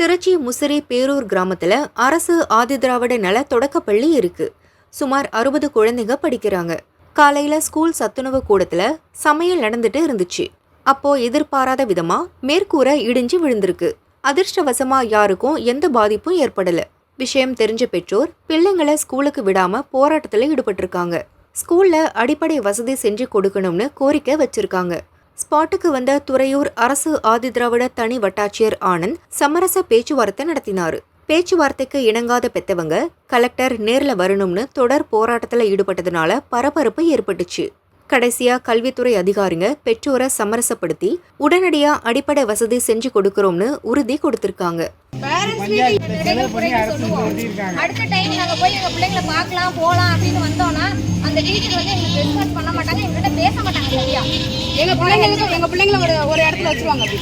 திருச்சி முசிறி பேரூர் கிராமத்தில் அரசு ஆதிதிராவிட நல தொடக்கப்பள்ளி இருக்கு. சுமார் அறுபது குழந்தைங்க படிக்கிறாங்க. காலையில ஸ்கூல் சத்துணவு கூடத்துல சமையல் நடந்துட்டு இருந்துச்சு. அப்போ எதிர்பாராத விதமா மேற்கூரை இடிஞ்சு விழுந்திருக்கு. அதிர்ஷ்டவசமா யாருக்கும் எந்த பாதிப்பும் ஏற்படல. விஷயம் தெரிஞ்ச பெற்றோர் பிள்ளைங்களை ஸ்கூலுக்கு விடாம போராட்டத்தில் ஈடுபட்டிருக்காங்க. ஸ்கூல்ல அடிப்படை வசதி செஞ்சு கொடுக்கணும்னு கோரிக்கை வச்சிருக்காங்க. ஸ்பாட்டுக்கு வந்த துறையூர் அரசு ஆதிதிராவிட தனி வட்டாட்சியர் ஆனந்த் சமரச பேச்சுவார்த்தை நடத்தினார். பேச்சுவார்த்தைக்கு இணங்காத பெத்தவங்க கலெக்டர் நேரில் வரணும்னு தொடர் போராட்டத்தில் ஈடுபட்டதுனால பரபரப்பு ஏற்பட்டுச்சு. கடைசியா கல்வித்துறை அதிகாரிங்க பெற்றோரை சமரசப்படுத்தி உடனடியா அடிப்படை வசதி செஞ்சு கொடுக்கறோம்னு உறுதி கொடுத்திருக்காங்க. அடுத்த டைம் நாங்க போய் எங்க பிள்ளைங்களை பார்க்கலாம் போலாம் அப்படின்னு அந்த டீச்சர் வந்து எங்களுக்கு ரெஸ்பான்ஸ் பண்ண மாட்டாங்க எங்கள்கிட்ட பேச மாட்டாங்க சரியா? எங்க பிள்ளைங்களுக்கு எங்க பிள்ளைங்கள ஒரு ஒரு இடத்துல வச்சிருவாங்க அப்படி.